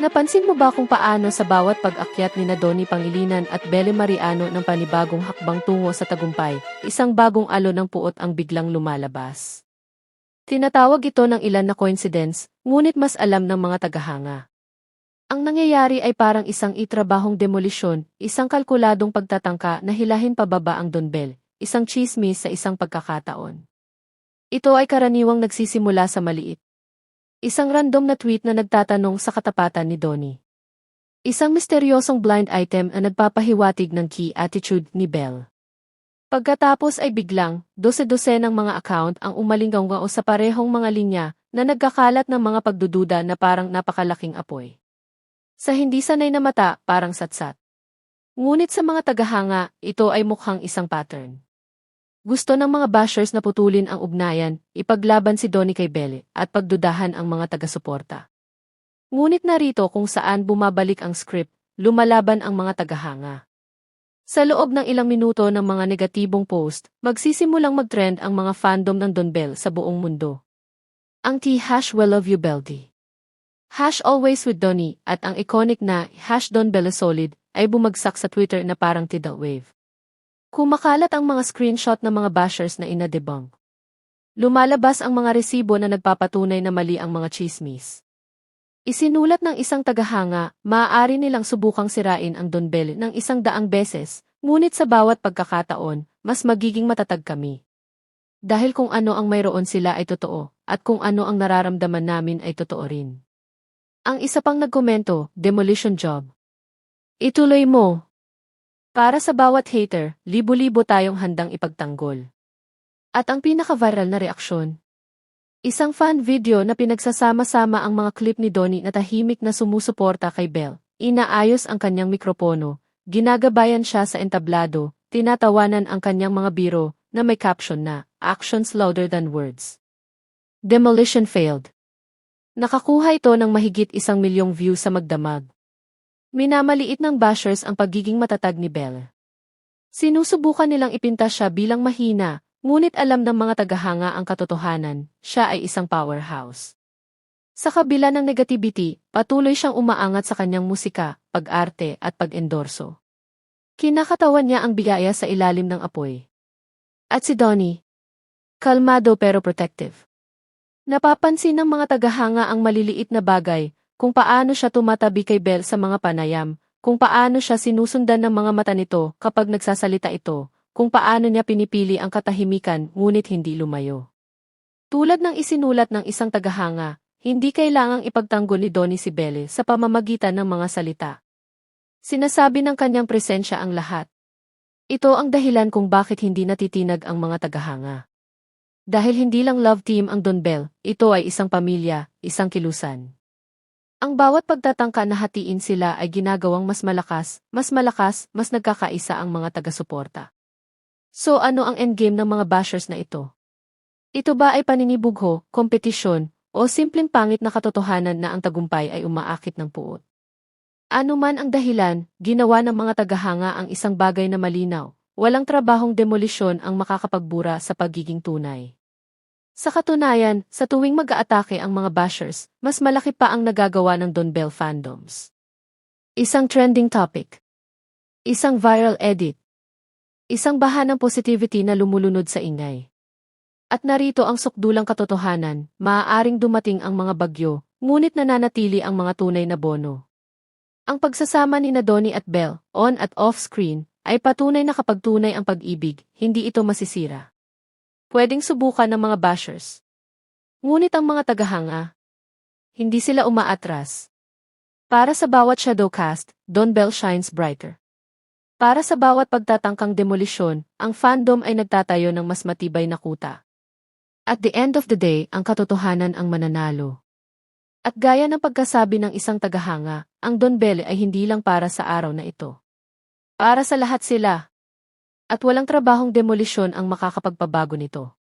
Napansin mo ba kung paano sa bawat pag-akyat ni Donnie Pangilinan at Bele Mariano ng panibagong hakbang tungo sa tagumpay, isang bagong alo ng puot ang biglang lumalabas. Tinatawag ito ng ilan na coincidence, ngunit mas alam ng mga tagahanga. Ang nangyayari ay parang isang itrabahong demolisyon, isang kalkuladong pagtatangka na hilahin pababa ang Donbel, isang chismis sa isang pagkakataon. Ito ay karaniwang nagsisimula sa maliit. Isang random na tweet na nagtatanong sa katapatan ni Donnie. Isang misteryosong blind item na nagpapahiwatig ng key attitude ni Bell. Pagkatapos ay biglang, dose-dose ng mga account ang umalinggaw sa parehong mga linya na nagkakalat ng mga pagdududa na parang napakalaking apoy. Sa hindi sanay na mata, parang satsat. Ngunit sa mga tagahanga, ito ay mukhang isang pattern. Gusto ng mga bashers na putulin ang ugnayan, ipaglaban si Donnie kay Belle, at pagdudahan ang mga taga-suporta. Ngunit narito kung saan bumabalik ang script, lumalaban ang mga tagahanga. Sa loob ng ilang minuto ng mga negatibong post, magsisimulang mag-trend ang mga fandom ng Don Bell sa buong mundo. Ang T-Hash Well Love You Belty. Hash Always with Donnie at ang iconic na Hash Don Bella Solid ay bumagsak sa Twitter na parang tidal wave. Kumakalat ang mga screenshot ng mga bashers na ina-debunk. Lumalabas ang mga resibo na nagpapatunay na mali ang mga chismis. Isinulat ng isang tagahanga, maaari nilang subukang sirain ang Don Bell ng isang daang beses, ngunit sa bawat pagkakataon, mas magiging matatag kami. Dahil kung ano ang mayroon sila ay totoo, at kung ano ang nararamdaman namin ay totoo rin. Ang isa pang nagkomento, demolition job. Ituloy mo, para sa bawat hater, libo-libo tayong handang ipagtanggol. At ang pinaka-viral na reaksyon. Isang fan video na pinagsasama-sama ang mga clip ni Donnie na tahimik na sumusuporta kay Bell. Inaayos ang kanyang mikropono, ginagabayan siya sa entablado, tinatawanan ang kanyang mga biro, na may caption na, Actions louder than words. Demolition failed. Nakakuha ito ng mahigit isang milyong views sa magdamag. Minamaliit ng bashers ang pagiging matatag ni Belle. Sinusubukan nilang ipinta siya bilang mahina, ngunit alam ng mga tagahanga ang katotohanan, siya ay isang powerhouse. Sa kabila ng negativity, patuloy siyang umaangat sa kanyang musika, pag-arte at pag-endorso. Kinakatawan niya ang bigaya sa ilalim ng apoy. At si Donnie, kalmado pero protective. Napapansin ng mga tagahanga ang maliliit na bagay, kung paano siya tumatabi kay Belle sa mga panayam, kung paano siya sinusundan ng mga mata nito kapag nagsasalita ito, kung paano niya pinipili ang katahimikan ngunit hindi lumayo. Tulad ng isinulat ng isang tagahanga, hindi kailangang ipagtanggol ni Donnie si Belle sa pamamagitan ng mga salita. Sinasabi ng kanyang presensya ang lahat. Ito ang dahilan kung bakit hindi natitinag ang mga tagahanga. Dahil hindi lang love team ang Don Bell, ito ay isang pamilya, isang kilusan. Ang bawat pagtatangka na hatiin sila ay ginagawang mas malakas, mas malakas, mas nagkakaisa ang mga taga-suporta. So ano ang endgame ng mga bashers na ito? Ito ba ay paninibugho, kompetisyon, o simpleng pangit na katotohanan na ang tagumpay ay umaakit ng puot? Ano man ang dahilan, ginawa ng mga tagahanga ang isang bagay na malinaw, walang trabahong demolisyon ang makakapagbura sa pagiging tunay. Sa katunayan, sa tuwing mag-aatake ang mga bashers, mas malaki pa ang nagagawa ng Don Bell fandoms. Isang trending topic. Isang viral edit. Isang baha ng positivity na lumulunod sa ingay. At narito ang sukdulang katotohanan, maaaring dumating ang mga bagyo, ngunit nananatili ang mga tunay na bono. Ang pagsasama ni na Donnie at Bell, on at off-screen, ay patunay na kapag tunay ang pag-ibig, hindi ito masisira pwedeng subukan ng mga bashers. Ngunit ang mga tagahanga, hindi sila umaatras. Para sa bawat shadowcast, Don Bell shines brighter. Para sa bawat pagtatangkang demolisyon, ang fandom ay nagtatayo ng mas matibay na kuta. At the end of the day, ang katotohanan ang mananalo. At gaya ng pagkasabi ng isang tagahanga, ang Don Bell ay hindi lang para sa araw na ito. Para sa lahat sila, at walang trabahong demolisyon ang makakapagpabago nito.